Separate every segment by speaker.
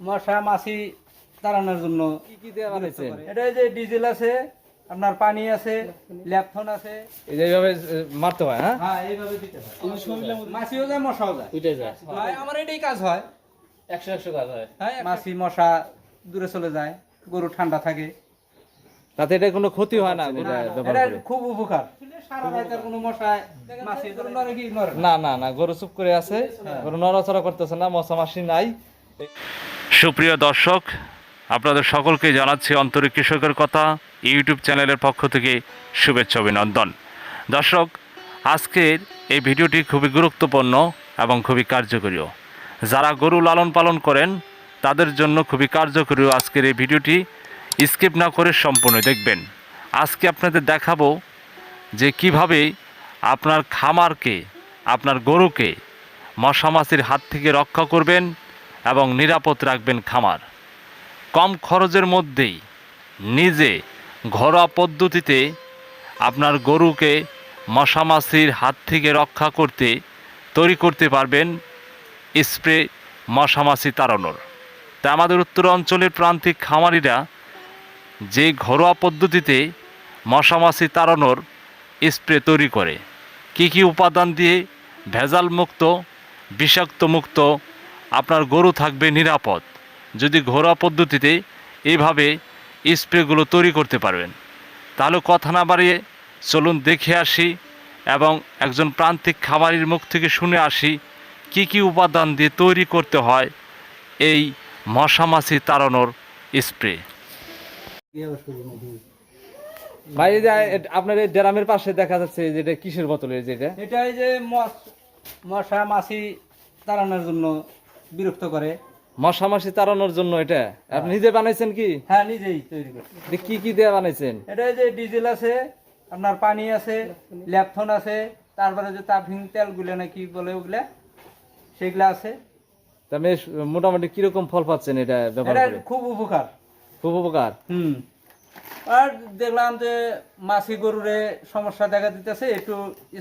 Speaker 1: মশা মাছি তাড়ানোর জন্য
Speaker 2: কি কি দিয়ে বানাইছেন
Speaker 1: এটা এই যে ডিজেল আছে আপনার পানি আছে ল্যাপথন আছে।
Speaker 2: এই যে এইভাবে মারতে হয় হ্যাঁ?
Speaker 1: হ্যাঁ এইভাবে দিতে হয়। মাছিও যায় মশাও যায়।
Speaker 2: দুইটাই যায়।
Speaker 1: হয়, আমার এটাই কাজ হয়।
Speaker 2: একশো একশো কাজ হয়।
Speaker 1: হ্যাঁ মাছি মশা দূরে চলে যায় গরু ঠান্ডা থাকে।
Speaker 2: তাতে এটা কোনো ক্ষতি হয় না এটা
Speaker 1: খুব উপকার। না।
Speaker 2: না না না গরু চুপ করে আছে। গরু নড়াচড়া করতেছে না মশা মাসি নাই।
Speaker 3: সুপ্রিয় দর্শক, আপনাদের সকলকে জানাচ্ছি অন্তরিক কৃষকের কথা, ইউটিউব চ্যানেলের পক্ষ থেকে শুভেচ্ছা, অভিনন্দন। দর্শক, আজকের এই ভিডিওটি খুবই গুরুত্বপূর্ণ এবং খুবই কার্যকরীও। যারা গরু লালন পালন করেন, তাদের জন্য খুবই কার্যকরী আজকের এই ভিডিওটি। স্কিপ না করে সম্পূর্ণ দেখবেন। আজকে আপনাদের দেখাবো যে কীভাবে আপনার খামারকে, আপনার গরুকে মশামাছির হাত থেকে রক্ষা করবেন এবং নিরাপদ রাখবেন খামার। কম খরচের মধ্যেই নিজে ঘরোয়া পদ্ধতিতে আপনার গরুকে মশামাছির হাত থেকে রক্ষা করতে তৈরি করতে পারবেন স্প্রে মশামাছি তাড়ানোর। তা আমাদের উত্তর অঞ্চলের প্রান্তিক খামারিরা যে ঘরোয়া পদ্ধতিতে মশামাছি তাড়ানোর স্প্রে তৈরি করে, কি কি উপাদান দিয়ে ভেজাল মুক্ত বিষাক্ত মুক্ত আপনার গরু থাকবে নিরাপদ। যদি ঘরোয়া পদ্ধতিতে এইভাবে স্প্রেগুলো তৈরি করতে পারবেন। তাহলে কথা না বাড়িয়ে চলুন দেখে আসি এবং একজন প্রান্তিক খামারির মুখ থেকে শুনে আসি কি কি উপাদান দিয়ে তৈরি করতে হয় এই মশামাছি তাড়ানোর স্প্রে।
Speaker 2: ভাই যে আপনার এই ড্রামের পাশে দেখা যাচ্ছে যেটা কিসের বোতলের যেটা
Speaker 1: এটা? এই যে মশ- মশা মাছি তাড়ানোর জন্য বিরক্ত করে।
Speaker 2: মশা মাসি তাড়ানোর জন্য এটা? আপনি নিজে বানাইছেন কি?
Speaker 1: হ্যাঁ নিজেই তৈরি করে।
Speaker 2: কি কি দিয়ে বানাইছেন?
Speaker 1: এটা এই যে ডিজেল আছে আপনার পানি আছে ল্যাপথন আছে তারপরে যে তাফিং তেলগুলো নাকি বলে ওগুলা সেগুলা আছে।
Speaker 2: তা বেশ মোটামুটি কীরকম ফল পাচ্ছেন এটা
Speaker 1: এটা খুব উপকার।
Speaker 2: খুব উপকার?
Speaker 1: হুম। আর দেখলাম যে মাছি গরুরে সমস্যা দেখা দিতেছে একটু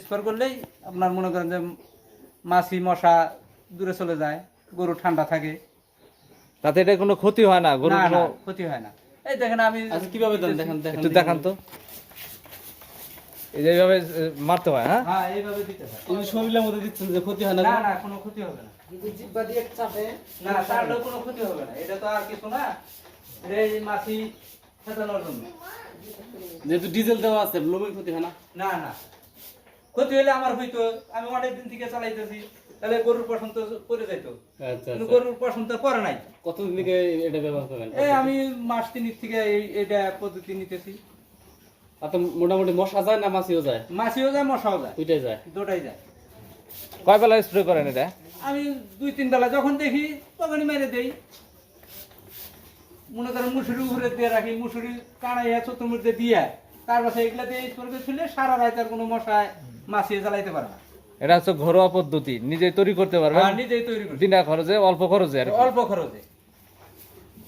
Speaker 1: স্প্রে করলেই আপনার মনে করেন যে মাছি মশা দূরে চলে যায়। গরু ঠান্ডা থাকে।
Speaker 2: তাতে এটা কোনো ক্ষতি হয় না? গরু
Speaker 1: না
Speaker 2: কোনো
Speaker 1: ক্ষতি হয় না। এই দেখেন আমি কীভাবে দেন? দেখেন
Speaker 2: একটু দেখান। তো। এই যে এইভাবে এ, মারতে হয় হ্যাঁ?
Speaker 1: হ্যাঁ এইভাবে দিতে হয়।
Speaker 4: শরীরের মধ্যে দিচ্ছেন যে ক্ষতি হয় না?
Speaker 1: না না কোনো ক্ষতি হবে না। কিন্তু জিব্বা দিয়ে চাপে না তাহলেও কোনো ক্ষতি হবে না। এটা তো আর কিছু না। এটা এই মাছি ফেটানোর জন্য।
Speaker 4: যেহেতু ডিজেল দেওয়া আছে লোমের ক্ষতি হয় না?
Speaker 1: না না। ক্ষতি হলে আমার হইতো আমি অনেক দিন থেকে চালাইতেছি। তাহলে গরুর পছন্দ করে যাইতো।
Speaker 4: আচ্ছা
Speaker 1: কিন্তু
Speaker 4: আচ্ছা।
Speaker 1: গরুর পছন্দ করে নাই।
Speaker 4: কতদিন থেকে এটা ব্যবহার করবেন
Speaker 1: এই আমি মাস থেকে এই এটা পদ্ধতি নিতেছি।
Speaker 4: আর মোটামুটি মশা যায় না মাছিও যায়?
Speaker 1: মাছিও যায় মশাও যায়।
Speaker 4: দুইটাই যায়?
Speaker 1: দুটাই যায়।
Speaker 2: কয় বেলা স্প্রে করেন এটা?
Speaker 1: আমি দুই তিন বেলা যখন দেখি তখনই মেরে দেই। মনে করেন মুসুরি উপরে দিয়ে রাখি মুসুরি কানাইয়া চতুর মধ্যে দিয়ে তার পাশে এগুলা দিয়ে স্প্রে করলে সারা রাত আর কোনো মশায় মাছিয়ে জ্বালাইতে পারে না।
Speaker 2: এটা হচ্ছে ঘরোয়া পদ্ধতি নিজে তৈরি করতে পারবেন।
Speaker 1: নিজেই তৈরি
Speaker 2: বিনা খরচে অল্প খরচে আর
Speaker 1: অল্প খরচে।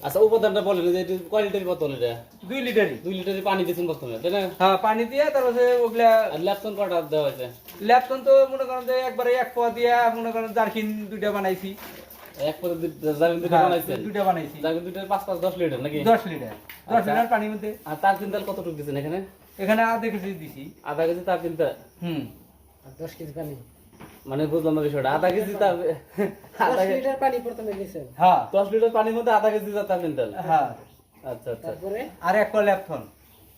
Speaker 4: আচ্ছা উপাদানটা বলেন যে এটা কয় লিটার বোতল এটা।
Speaker 1: দুই লিটারই।
Speaker 4: দুই লিটার পানি তাই না?
Speaker 1: হ্যাঁ পানি দিয়ে তারপরে ওগুলা
Speaker 4: ল্যাপটন কটা দেওয়া হয়েছে?
Speaker 1: ল্যাপটন তো মনে করেন যে একবারে এক পোয়া দিয়া মনে করেন জার্কিন দুইটা বানাইছি।
Speaker 4: এক
Speaker 1: হ্যাঁ,
Speaker 4: বানাইছেন?
Speaker 1: দুইটা বানাইছি।
Speaker 4: দুটো পাঁচ পাঁচ দশ লিটার নাকি?
Speaker 1: দশ লিটার। দশ লিটার পানির মধ্যে।
Speaker 4: আর তার তিনতাল কতটুকু এখানে?
Speaker 1: এখানে আধা কেজি দিছি।
Speaker 4: আধা কেজি তার তিনতাল
Speaker 1: হুম।
Speaker 4: মানে বুঝলাম না বিষয়টা। আধা কেজি তার আধা কেজি
Speaker 1: হ্যাঁ
Speaker 4: দশ লিটার পানির মধ্যে আধা কেজি তার তিনতাল
Speaker 1: হ্যাঁ।
Speaker 4: আচ্ছা আচ্ছা।
Speaker 1: আর এক পোয়া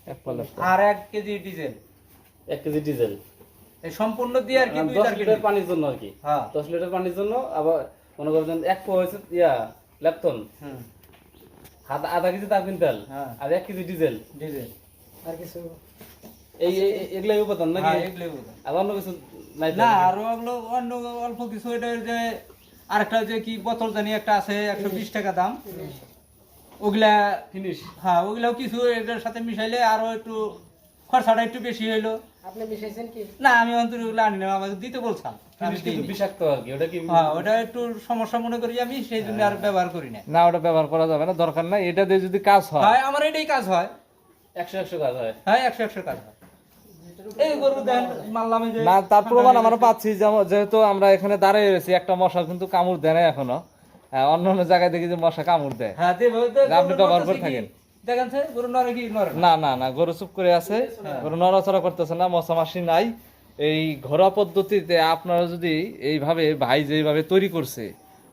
Speaker 2: এক পাল্লা
Speaker 1: আর এক কেজি ডিজেল।
Speaker 4: এক কেজি ডিজেল।
Speaker 1: এই সম্পূর্ণ দিয়ে আর কি
Speaker 4: দশ লিটার পানির জন্য আর কি।
Speaker 1: হ্যাঁ।
Speaker 4: দশ লিটার পানির জন্য আবার মনে করেন এক পোয়া হয়েছে ইয়া ল্যাপটন
Speaker 1: হুম।
Speaker 4: আধা আধা কেজি কুইন্টাল
Speaker 1: হ্যাঁ।
Speaker 4: আর এক কেজি ডিজেল।
Speaker 1: ডিজেল।
Speaker 4: এই এই- এই- এগুলাই উপাদান নাকি?
Speaker 1: হ্যাঁ এগুলোই
Speaker 4: আর অন্য কিছু নাই
Speaker 1: না
Speaker 4: নাকি?
Speaker 1: অন্য অল্প কিছু এটা যে আরেকটা যে কি বোতল জানি একটা আছে একশো বিশ টাকা দাম। ওগুলা
Speaker 4: ফিনিশ।
Speaker 1: হ্যাঁ ওগুলাও কিছু এটার সাথে মিশাইলে আরও একটু খরচাটা একটু বেশি হইল। না আমি অন্তর ওগুলো আনি না আমাকে দিতে বলছিলাম।
Speaker 4: বিষাক্ত আর কি ওটা কি
Speaker 1: হ্যাঁ ওটা একটু সমস্যা মনে করি আমি সেই জন্য আর ব্যবহার করি না
Speaker 2: না ওটা ব্যবহার করা যাবে না দরকার নাই এটা দিয়ে যদি কাজ হয়।
Speaker 1: হয় আমার এটাই কাজ হয়।
Speaker 4: একশো একশো কাজ হয়।
Speaker 1: হ্যাঁ একশো একশো কাজ হয় এই গরু দেন মানলাম এই যে
Speaker 2: না তার প্রমাণ আমরা পাচ্ছি যেহেতু আমরা এখানে দাঁড়িয়ে রয়েছি একটা মশা কিন্তু কামড় দেয় না এখনও। হ্যাঁ, অন্য অন্য জায়গায় দেখি যে মশা কামড় দেয়।
Speaker 1: হ্যাঁ যেভাবে তো
Speaker 2: যে আপনি
Speaker 1: গরু
Speaker 2: করে থাকেন।
Speaker 1: না?
Speaker 2: না না চুপ করে আছে। গরু নড়াচড়া করতেছে না মশা মাসি নাই। এই ঘরোয়া পদ্ধতিতে আপনারা যদি এইভাবে ভাই যেভাবে তৈরি করছে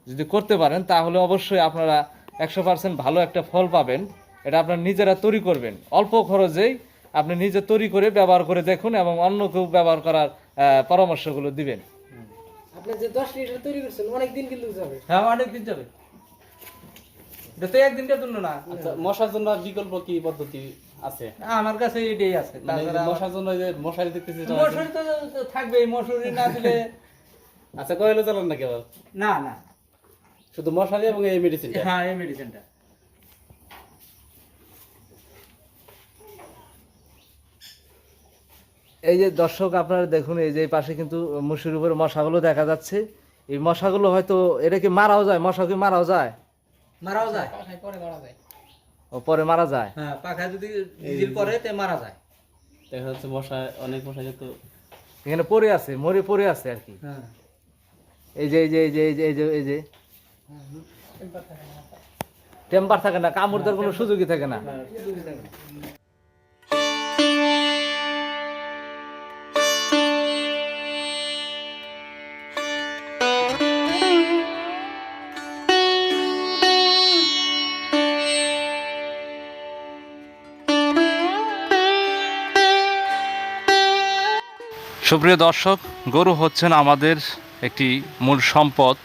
Speaker 2: যদি করতে পারেন তাহলে অবশ্যই আপনারা একশো পার্সেন্ট ভালো একটা ফল পাবেন। এটা আপনারা নিজেরা তৈরি করবেন। অল্প খরচেই আপনি নিজে তৈরি করে ব্যবহার করে দেখুন এবং অন্য কেউ ব্যবহার করার আহ, পরামর্শগুলো দিবেন।
Speaker 5: আপনি যে দশ লিটার তৈরি করছেন অনেক দিন কিন্তু যাবে।
Speaker 1: হ্যাঁ অনেক দিন যাবে। এটা তো একদিনকার জন্য না।
Speaker 4: আচ্ছা মশার জন্য বিকল্প কি পদ্ধতি আছে?
Speaker 1: আমার কাছে এটাই আছে।
Speaker 4: মানে মশার জন্য যে মশারি দেখতেছি এটা
Speaker 1: তো থাকবে মশুরি না দিলে
Speaker 4: আচ্ছা কয়লো চালান না কেবল
Speaker 1: না না।
Speaker 4: শুধু মশারি এবং এই মেডিসিনটা
Speaker 1: হ্যাঁ এই মেডিসিনটা
Speaker 2: এই যে দর্শক আপনারা দেখুন এই যে এই পাশে কিন্তু মুসুর উপরে মশাগুলো দেখা যাচ্ছে। এই মশাগুলো হয়তো এটা কি মারাও যায়? মশা কি মারাও যায়?
Speaker 1: মারাও যায়।
Speaker 5: পরে মারা যায়।
Speaker 2: ও পরে মারা যায়?
Speaker 1: হ্যাঁ পাখা যদি ডিজিল করে তে মারা যায়।
Speaker 4: দেখা যাচ্ছে মশা অনেক মশা কিন্তু
Speaker 2: এখানে পড়ে আছে মরে পড়ে আছে আর কি।
Speaker 1: হ্যাঁ।
Speaker 2: এই যে এই যে এই যে এই যে এই যে এই যে। টেম্পার থাকে না কামড় দেওয়ার কোনো সুযোগই থাকে না।
Speaker 3: সুপ্রিয় দর্শক, গরু হচ্ছেন আমাদের একটি মূল সম্পদ।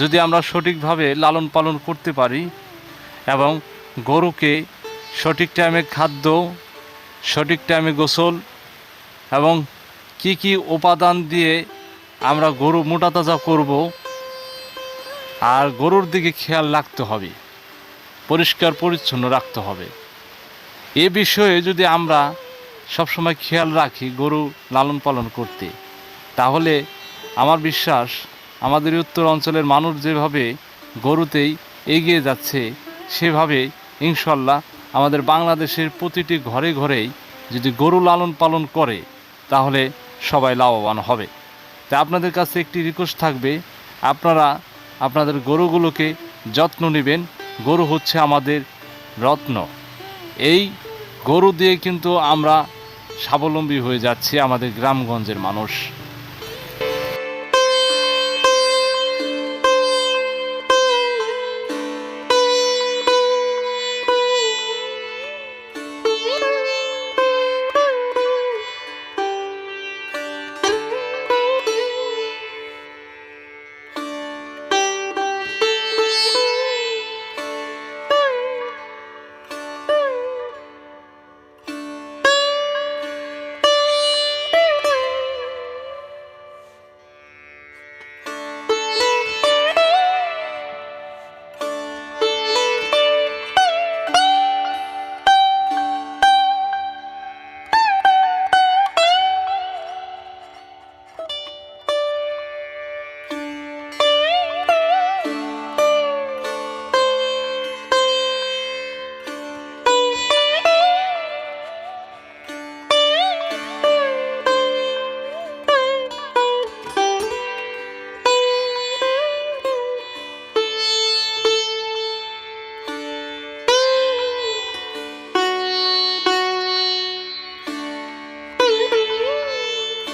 Speaker 3: যদি আমরা সঠিকভাবে লালন পালন করতে পারি এবং গরুকে সঠিক টাইমে খাদ্য, সঠিক টাইমে গোসল এবং কি কি উপাদান দিয়ে আমরা গরু মোটা তাজা করব, আর গরুর দিকে খেয়াল রাখতে হবে, পরিষ্কার পরিচ্ছন্ন রাখতে হবে। এ বিষয়ে যদি আমরা সবসময় খেয়াল রাখি গরু লালন পালন করতে। তাহলে আমার বিশ্বাস আমাদের উত্তর অঞ্চলের মানুষ যেভাবে গরুতেই এগিয়ে যাচ্ছে, সেভাবে ইনশাল্লাহ আমাদের বাংলাদেশের প্রতিটি ঘরে ঘরেই যদি গরু লালন পালন করে, তাহলে সবাই লাভবান হবে। তাই আপনাদের কাছে একটি রিকোয়েস্ট থাকবে, আপনারা আপনাদের গরুগুলোকে যত্ন নেবেন। গরু হচ্ছে আমাদের রত্ন। এই গরু দিয়ে কিন্তু আমরা স্বাবলম্বী হয়ে যাচ্ছে আমাদের গ্রামগঞ্জের মানুষ।